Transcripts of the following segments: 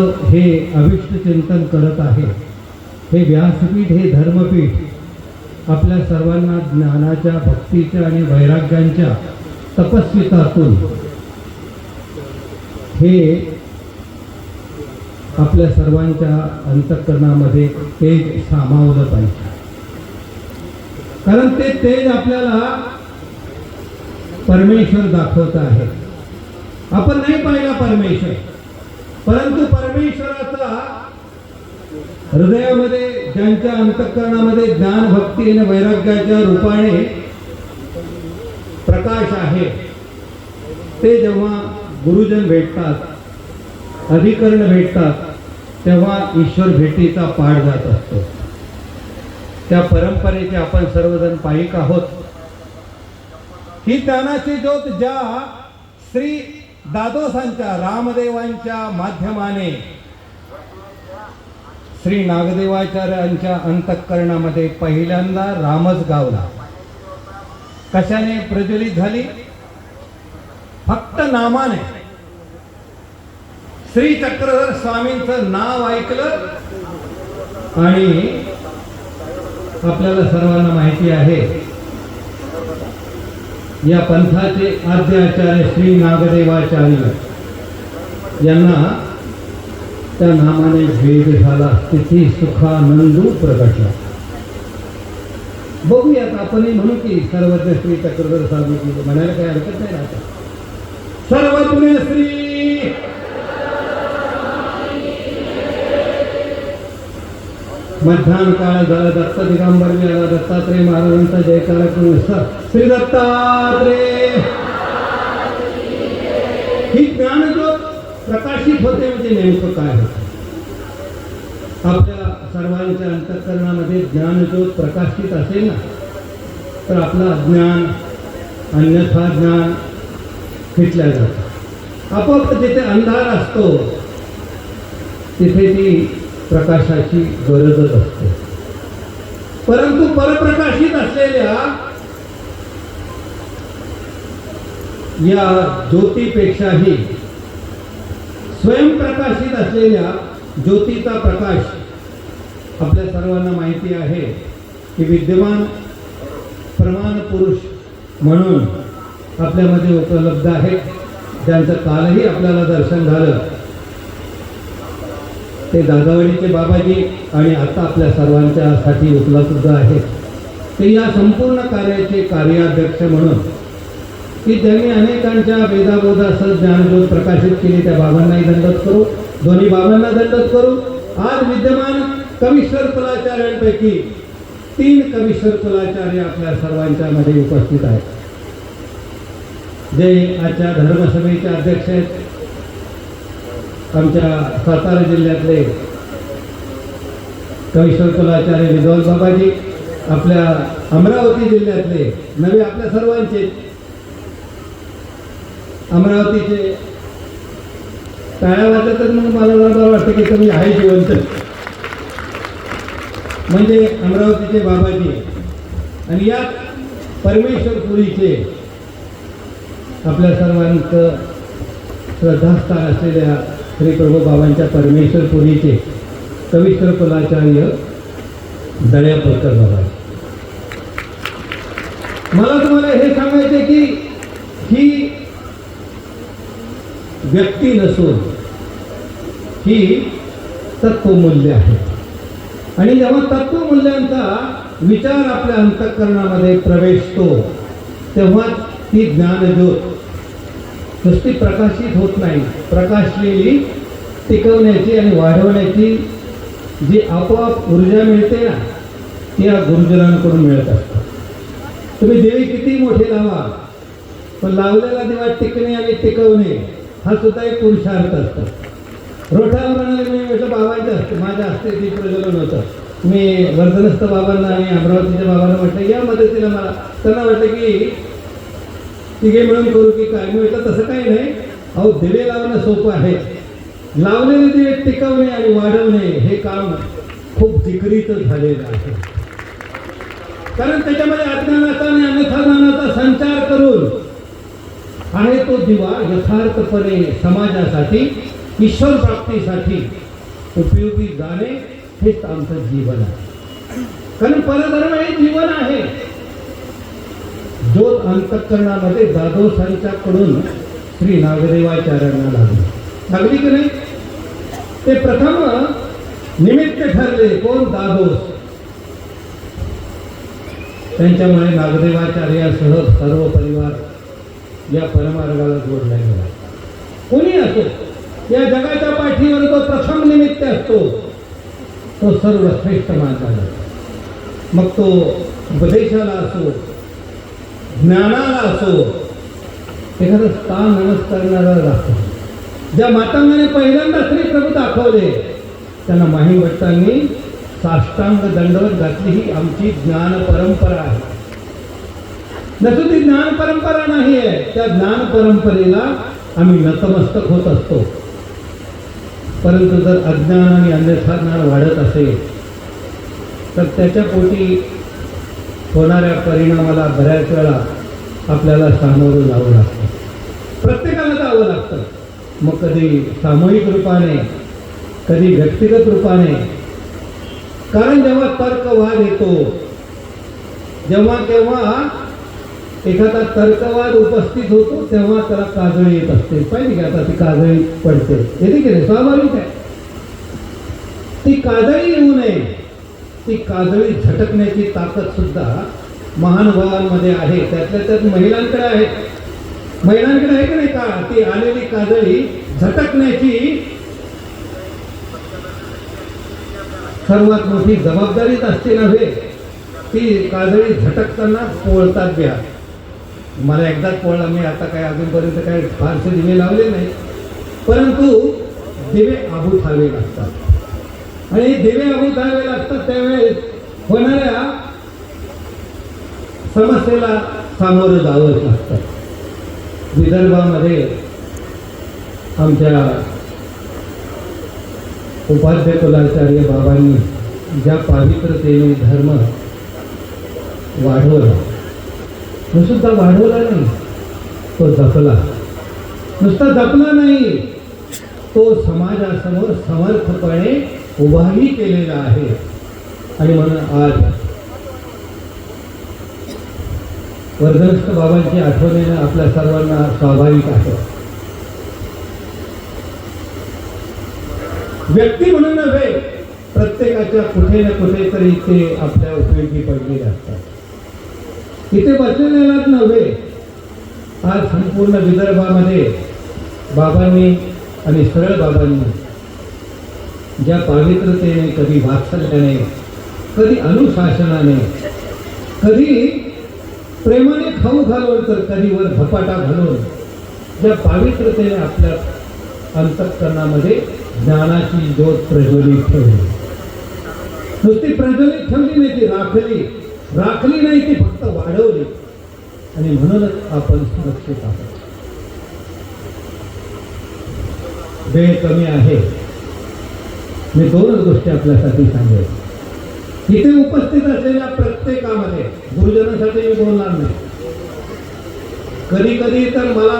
हे अविष्ट चिंतन करत आहे. हे व्यासपीठ हे धर्मपीठ आपल्या सर्वांना ज्ञानाच्या भक्तीच्या आणि वैराग्यांच्या तपस्वितातून हे आपल्या सर्वांच्या अंतःकरणामध्ये तेज सामावलं पाहिजे. कारण ते तेज आपल्याला परमेश्वर दाखवत आहे. आपण नाही पाहिला परमेश्वर. परंतु परमेश्वराचा हृदयामध्ये ज्यांच्या अंतःकरणामध्ये ज्ञान भक्ती आणि वैराग्याच्या रूपाने प्रकाश आहे ते जेव्हा गुरुजन भेटतात अधिकरण भेटतात तेव्हा ईश्वर भेटीचा पाठ जात असतो. त्या परंपरेचे आपण सर्वजण पायिक आहोत. ही ज्ञानाची ज्योत ज्या श्री दादोसांच्या रामदेवांच्या माध्यमाने श्री नागदेवाचार्यांच्या अंतःकरणामध्ये पहिल्यांदा रामच गावला. कशाने प्रज्वलित झाली? फक्त नामाने. श्री चक्रधर स्वामींचं नाव ऐकलं आणि आपल्याला सर्वांना माहिती आहे या पंथाचे आद्य आचार्य श्री नागदेवाचार्य. यांना त्या नामाने भेद झाला स्थिती सुखानंदू प्रगटला बघूयात आपणही म्हणू की सर्वज्ञ श्री चक्रधर साहेब म्हणायला काही हरकत नाही राहत. सर्वज्ञ श्री मध्यान काळ झाला दत्त दिगंबर आला दत्तात्रय महाराजांचा जयकार करून श्री दत्तात्रय ही ज्ञानज्योत प्रकाशित होते म्हणजे नेमकं काय होतं? आपल्या सर्वांच्या अंतःकरणामध्ये ज्ञानज्योत प्रकाशित असेल ना, तर आपलं अज्ञान अन्यथा ज्ञान फिटल्या जातं. आपोआप जिथे अंधार असतो, तिथे ती प्रकाशाची गरजच असते. परंतु परप्रकाशित असलेल्या या ज्योतीपेक्षाही स्वयंप्रकाशित असलेल्या ज्योतीचा प्रकाश आपल्या सर्वांना माहिती आहे की विद्यमान प्रमाण पुरुष म्हणून आपल्यामध्ये उपलब्ध आहे. ज्यांचं कालही आपल्याला दर्शन झालं. ते दादावडीचे बाबाजी आणि आता आपल्या सर्वांच्यासाठी उपलब्ध आहेत. ते या संपूर्ण कार्याचे कार्याध्यक्ष म्हणून की ज्यांनी अनेकांच्या वेदाबोधासह ज्ञानज्योत प्रकाशित केली त्या बाबांनाही दंडत करू दोन्ही बाबांना दंडत करू. आज विद्यमान कविश्वर कुलाचार्यांपैकी तीन कविश्वर कुलाचार्य आपल्या सर्वांच्या मध्ये उपस्थित आहेत. जे आजच्या धर्मसभेचे अध्यक्ष आहेत. आमच्या सातारा जिल्ह्यातले कविश्वर कुलाचार्य विद्वान बाबाजी आपल्या अमरावती जिल्ह्यातले नवे आपल्या सर्वांचे अमरावतीचे टाळ्या वाजतच मग मला बरं वाटतं की तुम्ही आहे जिवंत. म्हणजे अमरावतीचे बाबाजी. आणि या परमेश्वरपुरीचे आपल्या सर्वांचं श्रद्धास्थान असलेल्या श्री प्रभू बाबांच्या परमेश्वरपुरीचे कविश्वर कुलाचार्य दळ्यापूरकर बाबा. मला तुम्हाला हे सांगायचे की ही व्यक्ती नसून ही तत्वमूल्य आहे. आणि जेव्हा तत्वमूल्यांचा विचार आपल्या अंतःकरणामध्ये प्रवेशतो तेव्हा ती ज्ञानज्योत नुसती प्रकाशित होत नाही. प्रकाशलेली टिकवण्याची आणि वाढवण्याची जी आपोआप ऊर्जा मिळते ना ती या गुरुजनांकडून मिळत असतात तुम्ही देवी किती मोठे लावा पण लावलेला देवा टिकणे आणि टिकवणे हा सुद्धा एक पुरुषार्थ असतो. रोठाला म्हणाले मी म्हटलं बाबांचं असतं माझ्या हस्ते ती प्रजलन होतं. मी वर्धनस्थ बाबांना आणि अमरावतीच्या बाबांना म्हटलं या मदतीला मला त्यांना वाटलं की तिघे मिळून करू की काय? मी म्हटलं तसं काही नाही. अहो दिवे लावणं सोपं आहे. लावलेले दिवे टिकवणे आणि वाढवणे हे काम खूप जिकरीचं झालेलं आहे. कारण त्याच्यामध्ये अज्ञानाचा आणि अन्यथा संचार करून आहे तो दिवा यथार्थपणे समाजासाठी ईश्वर प्राप्तीसाठी उपयोगी जाणे हेच आमचं जीवन आहे. कारण परधर्म हे जीवन आहे. जो जाधव दादोसांच्याकडून श्री नागदेवाचार्यांना लागली लागली की नाही? ते प्रथम निमित्त ठरले कोण? दादोस. त्यांच्यामुळे नागदेवाचार्यासह सर्व परिवार या परमार्गाला जोडला गेला. कोणी असो या जगाच्या पाठीवर जो प्रथम निमित्त असतो तो सर्वश्रेष्ठ मानला जातो. मग तो उपदेशाला असो ज्ञानाला असो एखादं स्थान नमस्कारणारा दाखव ज्या मातांगाने पहिल्यांदा श्री प्रभू दाखवले त्यांना माही भट्टांनी साष्टांग दंडवत घातली ही आमची ज्ञान परंपरा आहे. नसून ती ज्ञान परंपरा नाही आहे त्या ज्ञान परंपरेला आम्ही नतमस्तक होत असतो. परंतु जर अज्ञान आणि अन्यथा ज्ञान वाढत असेल तर त्याच्या पोटी होणाऱ्या परिणामाला बऱ्याच वेळा आपल्याला सामोरं जावं लागतं. प्रत्येकाला जावं लागतं. मग कधी सामूहिक रूपाने कधी व्यक्तिगत रूपाने. कारण जेव्हा तर्कवाद येतो जेव्हा केव्हा एखादा तर्कवाद उपस्थित होतो तेव्हा त्याला काजळी येत असते. पाहिजे की आता ती काजळी पडते? येते की नाही स्वाभाविक आहे. ती काजळी येऊ नये. ती काजळी झटकण्याची ताकद सुद्धा महानुभावांमध्ये आहे. त्यातल्या त्यात महिलांकडे आहे. महिलांकडे आहे का नाही का? ती आलेली काजळी झटकण्याची सर्वात मोठी जबाबदारीच असते नव्हे. ती काजळी झटकताना पोळतात घ्या मला एकदाच पोळला मी आता काय अजूनपर्यंत काय फारसे दिवे लावले नाही परंतु दिवे आभूत लागतात. आणि दिवे आभूत लागतात त्यावेळेस होणाऱ्या समस्येला सामोरं जावंच लागतं. विदर्भामध्ये आमच्या उपाध्य कुलाचार्य बाबांनी ज्या पावित्रतेने धर्म वाढवला तो सुद्धा वाढवला नाही तो जपला. नुसता जपला नाही तो समाजासमोर समर्थपणे उभाही केलेला आहे. आणि म्हणून आज वर्धनस्थ बाबांची आठवण येणं आपल्या सर्वांना स्वाभाविक आहे. व्यक्ती म्हणून नव्हे प्रत्येकाच्या कुठे ना कुठेतरी ते आपल्या उपयोगी पडलेले असतात. इथे बसलेल्यालाच नव्हे आज संपूर्ण विदर्भामध्ये बाबांनी आणि सरळ बाबांनी ज्या पावित्रतेने कधी वात्सल्याने कधी अनुशासनाने कधी प्रेमाने खाऊ घालून तर कधी वर झपाटा घालून ज्या पावित्रतेने आपल्या अंतकरणामध्ये ज्ञानाची ज्योत प्रज्वलित ठेवली. नुसती प्रज्वलित ठेवली नाही ती राखली. राखली नाही ती फक्त वाढवली. आणि म्हणूनच आपण सुरक्षित आहोत. वेळ कमी आहे. मी दोनच गोष्टी आपल्यासाठी सांगेन. इथे उपस्थित असलेल्या प्रत्येकामध्ये गुरुजनासाठी मी बोलणार नाही. कधी कधी तर मला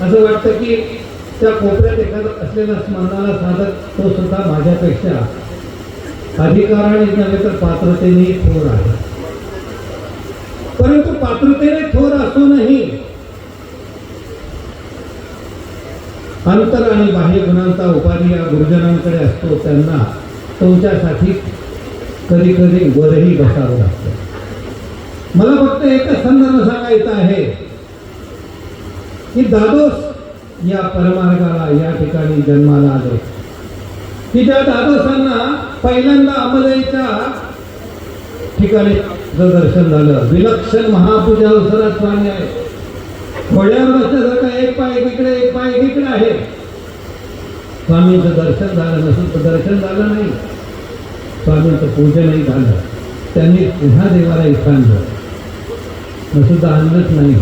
असं वाटतं की त्या कोपऱ्यात एखादा असलेला स्मरणाला साधक तो सुद्धा माझ्यापेक्षा अधिकाराने नव्हे तर पात्रतेने थोर आहे. परंतु पात्रतेने थोर असूनही अंतर आणि बाह्य गुणांचा उपाधी या गुरुजनांकडे असतो त्यांना तुमच्यासाठी कधी कधी वरही बसावं लागतं. मला फक्त एकच संदर्भ सांगायचा आहे की दादोस या परमार्गाला या ठिकाणी जन्माला आले. की त्या दादोसांना पहिल्यांदा अमलईच्या ठिकाणी दर्शन झालं. विलक्षण महापूजा अवसरात स्वामी आहे. घोड्यावर बसल्यासारखा एक पाय इकडे एक पाय इकडे आहे स्वामींचं दर्शन झालं नसून तर दर्शन झालं नाही. स्वामींचं पूजनही झालं. त्यांनी पुन्हा देवाला इथं आणलं सुद्धा आणलंच नाही.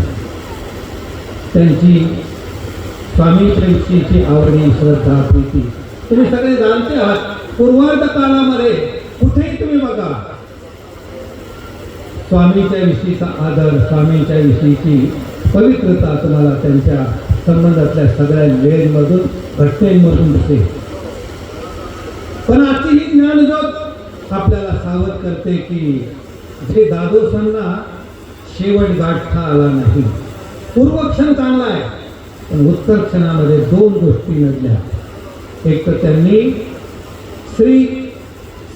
त्यांची स्वामींची आवडी श्रद्धा प्रीती तुम्ही सगळे जाणते आहात. पूर्वार्ध काळामध्ये कुठेही तुम्ही बघा. स्वामीच्या विषयीचा आदर स्वामींच्या विषयीची पवित्रता तुम्हाला त्यांच्या संबंधातल्या सगळ्या लेनमधून घटनेमधून दिसते पण आजची ही ज्ञानज्योत आपल्याला सावध करते की जे दादोसांना शेवट गाठता आला नाही. पूर्वक्षण चांगला आहे पण उत्तर क्षणामध्ये दोन गोष्टी नडल्या. एक तर त्यांनी श्री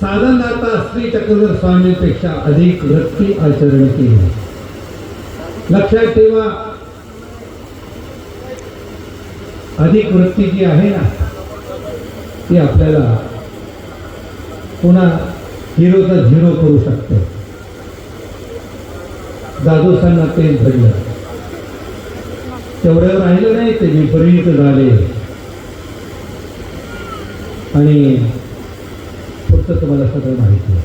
साधनदाता श्री चक्रधर स्वामींपेक्षा अधिक वृत्ती आचरण केली. लक्षात ठेवा अधिक वृत्ती जी आहे ना ती आपल्याला पुन्हा हिरोचा झिरो करू शकते. दादोसांना तेच घडलं. तेवढ्यावर राहिलं नाही ते विपरीत झाले. आणि पुढचं तुम्हाला सगळं माहिती आहे.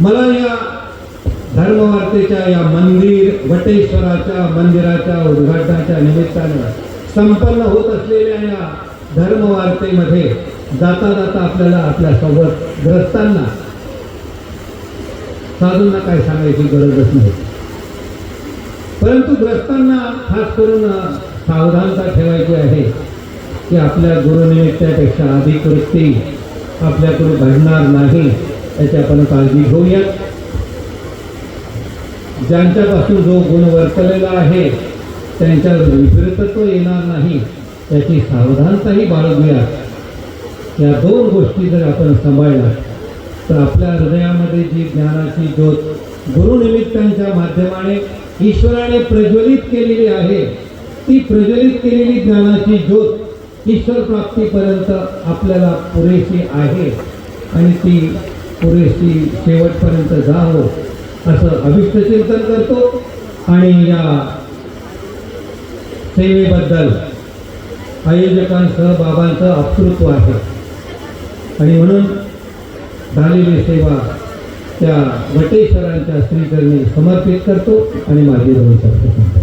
मला या धर्मवार्तेच्या या मंदिर वटेश्वराच्या मंदिराच्या उद्घाटनाच्या निमित्तानं संपन्न होत असलेल्या या धर्मवार्तेमध्ये जाता जाता आपल्याला आपल्यासोबत ग्रस्तांना साधूंना काय सांगायची गरजच नाही. परंतु ग्रस्तांना खास करून सावधानता ठेवायची आहे की आपल्या गुरुनिमित्तापेक्षा अधिक वृत्ती आपल्याकडे घडणार नाही याची आपण काळजी घेऊयात. ज्यांच्यापासून जो गुण वर्तलेला आहे त्यांच्या विपरीतत्व येणार नाही याची सावधानताही बाळगूया या दोन गोष्टी जर आपण सांभाळल्या तर आपल्या हृदयामध्ये जी ज्ञानाची ज्योत गुरुनिमित्तांच्या माध्यमाने ईश्वराने प्रज्वलित केलेली आहे ती प्रज्वलित केलेली ज्ञानाची ज्योत ईश्वर प्राप्तीपर्यंत आपल्याला पुरेशी आहे आणि ती पुरेशी शेवटपर्यंत जावं असं अभिष्टचिंतन करतो. आणि या सेवेबद्दल आयोजकांसह बाबांचं अप्तृत्व आहे आणि म्हणून झालेली सेवा त्या वटेश्वरांच्या श्रीचरणी समर्पित करतो आणि माझी जवळ शब्द